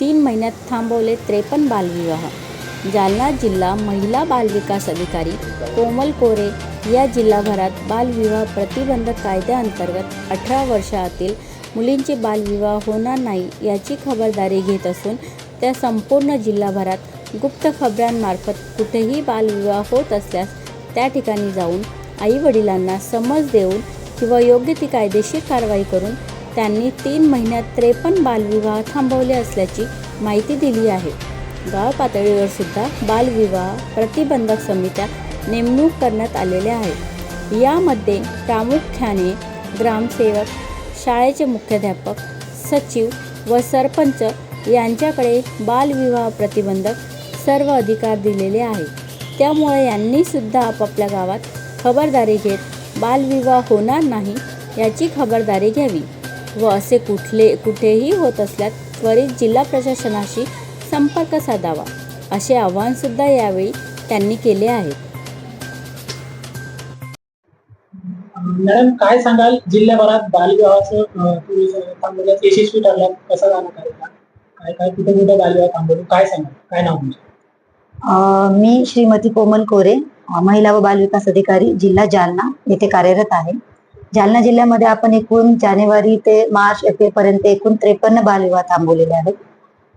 तीन महिन्यात थांबवले त्रेपन्न बालविवाह. जालना जिल्हा महिला बालविकास अधिकारी कोमल कोरे या जिल्हाभरात बालविवाह प्रतिबंधक कायद्याअंतर्गत अठरा वर्षातील मुलींचे बालविवाह होणार नाही याची खबरदारी घेत असून त्या संपूर्ण जिल्हाभरात गुप्त खबरांमार्फत कुठेही बालविवाह होत असल्यास त्या ठिकाणी जाऊन आईवडिलांना समज देऊन किंवा योग्य ती कायदेशीर कारवाई करून त्यांनी तीन महिन्यात त्रेपन्न बालविवाह थांबवले असल्याची माहिती दिली आहे. गाव पातळीवर सुद्धा बालविवाह प्रतिबंधक समित्या नेमणूक करण्यात आलेल्या आहेत. यामध्ये प्रामुख्याने ग्रामसेवक शाळेचे मुख्याध्यापक सचिव व सरपंच यांच्याकडे बालविवाह प्रतिबंधक सर्व अधिकार दिलेले आहेत. त्यामुळे यांनी सुद्धा आपापल्या गावात खबरदारी घेत बालविवाह होणार नाही याची खबरदारी घ्यावी. व असे कुठले कुठेही होत असल्यास त्वरित जिल्हा प्रशासनाशी संपर्क साधावा असे आवाहनसुद्धा यावेळी त्यांनी केले आहे. मॅडम काय सांगाल? जिल्ह्याभरात बालविवाहाचं अं, तुम्ही थांबवण्यात यशस्वी ठरला कसा कार्यक्रम काय काय कुठे कुठे बालविवाह थांबवलो काय सांगाल? काय नाव तुमचं? अ, मी श्रीमती कोमल कोरे महिला व बालविकास अधिकारी जिल्हा जालना येथे कार्यरत आहे. जालना जिल्ह्यामध्ये आपण एकूण जानेवारी ते मार्च एप्रिल पर्यंत एकूण त्रेपन्न बालविवाह थांबवलेले आहेत.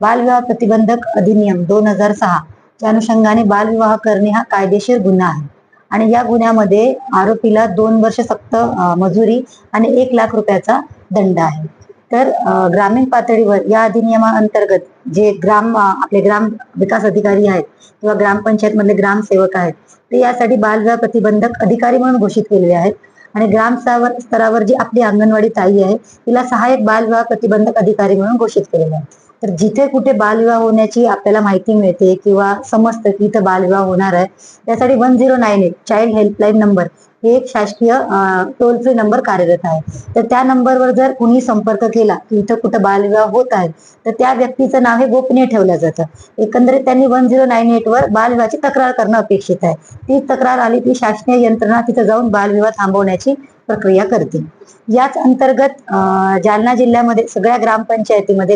बालविवाह प्रतिबंधक अधिनियम दोन हजार सहा च्या अनुषंगाने बालविवाह करणे हा कायदेशीर गुन्हा आहे. आणि या गुन्ह्यामध्ये आरोपीला दोन वर्ष सक्त मजुरी आणि एक लाख रुपयाचा दंड आहे. तर ग्रामीण पातळीवर या अधिनियमाअंतर्गत जे ग्राम आपले ग्राम विकास अधिकारी आहेत किंवा ग्रामपंचायत मधले ग्रामसेवक आहेत ते यासाठी बालविवाह प्रतिबंधक अधिकारी म्हणून घोषित केलेले आहेत. आणि ग्राम स्तरावर स्तरावर जी आपली अंगणवाडी ताई आहे तिला सहाय्यक बालविवाह प्रतिबंधक अधिकारी म्हणून घोषित केलेलं आहे. तर जिथे कुठे बालविवाह होण्याची आपल्याला माहिती मिळते किंवा समजतं की इथं बालविवाह होणार आहे त्यासाठी one zero nine eight child helpline number हे एक शासकीय टोल फ्री नंबर कार्यरत आहे. तर त्या नंबरवर जर कुणी संपर्क केला की इथं कुठं बालविवाह होत आहे तर त्या व्यक्तीचं नाव हे गोपनीय ठेवलं जातं. एकंदरीत त्यांनी वन झिरो नाईन एट वर बालविवाहाची तक्रार करणं अपेक्षित आहे. ती तक्रार आली की शासकीय यंत्रणा तिथं जाऊन बालविवाह थांबवण्याची प्रक्रिया करते. याच अंतर्गत जालना जिल्ह्यामध्ये सगळ्या ग्रामपंचायतीमध्ये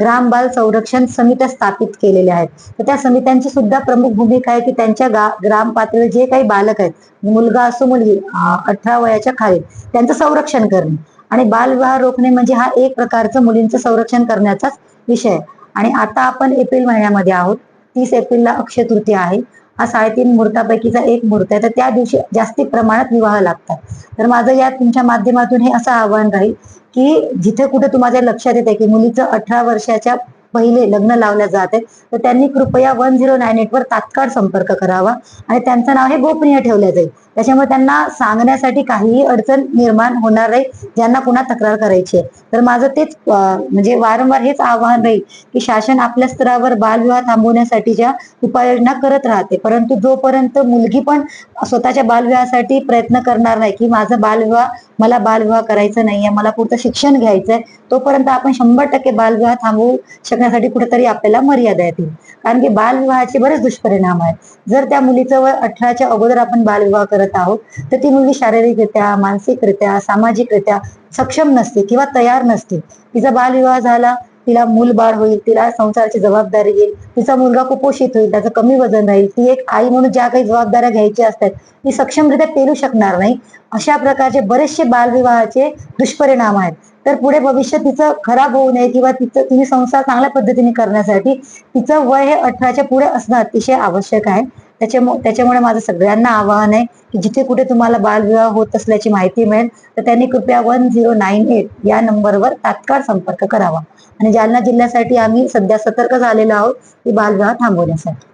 ग्राम बाल संरक्षण समित्या स्थापित केलेल्या आहेत. तर त्या समित्यांची सुद्धा प्रमुख भूमिका आहे की त्यांच्या गा ग्राम पातळीवर जे काही बालक आहेत मुलगा असो मुलगी खाली अठरा वयाच्या खाली. त्यांचं संरक्षण करणे. आणि बालविवाह रोखणे म्हणजे हा एक प्रकारचं मुलींचं संरक्षण करण्याचाच विषय. आहे आणि आता आपण एप्रिल महिन्यामध्ये आहोत. तीस एप्रिलला अक्षय तृतीया आहे. हा साडेतीन मुहूर्तापैकीचा एक मुहूर्त आहे. तर त्या दिवशी जास्ती प्रमाणात विवाह लागतात. तर माझं या तुमच्या माध्यमातून हे असं आव्हान राहील की जिथे कुठे तुम्हाला लक्षात येते की मुलीचं अठरा वर्षाच्या पहिले लग्न लावल्या जात. आहेत तर त्यांनी कृपया वन झिरो नाईन एट वर तात्काळ संपर्क करावा. आणि त्यांचं नाव हे गोपनीय ठेवलं जाईल. त्याच्यामुळे त्यांना सांगण्यासाठी काहीही अडचण निर्माण होणार नाही ज्यांना पुन्हा तक्रार करायची आहे. तर माझं तेच म्हणजे वारंवार हेच आव्हान राहील की शासन आपल्या स्तरावर बालविवाह थांबवण्यासाठीच्या उपाययोजना करत राहते. परंतु जोपर्यंत मुलगी पण स्वतःच्या बालविवाहासाठी प्रयत्न करणार नाही की माझं बालविवाह मला बालविवाह करायचं नाहीये मला पुढचं शिक्षण घ्यायचंय तोपर्यंत आपण शंभर टक्के बालविवाह थांबवू शकणार शकण्यासाठी कुठेतरी आपल्याला मर्यादा येतील. कारण की बालविवाहाचे बरेच दुष्परिणाम आहेत. जर त्या मुलीचं वय अठराच्या अगोदर आपण बालविवाह करत आहोत तर ती मुलगी शारीरिकरित्या मानसिकरित्या सामाजिकरित्या सक्षम नसते किंवा तयार नसते. तिचा बालविवाह झाला तिला मूल बाळ होईल तिला संसाराची जबाबदारी येईल तिचा मुलगा कुपोषित होईल त्याचं कमी वजन राहील ती एक आई म्हणून ज्या काही जबाबदाऱ्या घ्यायच्या असतात ती सक्षमरित्या पेलू शकणार नाही. अशा प्रकारचे बरेचसे बालविवाहाचे दुष्परिणाम आहेत. तर पुढे भविष्य तिचं खराब होऊ नये किंवा तिचं तिने संसार चांगल्या पद्धतीने करण्यासाठी तिचं वय हे अठराच्या पुढे असणं अतिशय आवश्यक आहे. त्याच्यामुळे त्याच्यामुळे माझं सगळ्यांना आवाहन आहे की जिथे कुठे तुम्हाला बालविवाह होत असल्याची माहिती मिळेल तर त्यांनी कृपया वन झिरो नाईन एट या नंबरवर तात्काळ संपर्क करावा. आणि जालना जिल्ह्यासाठी आम्ही सध्या सतर्क झालेलो आहोत की बालविवाह थांबवण्यासाठी.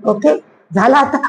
ओके? झाला आता?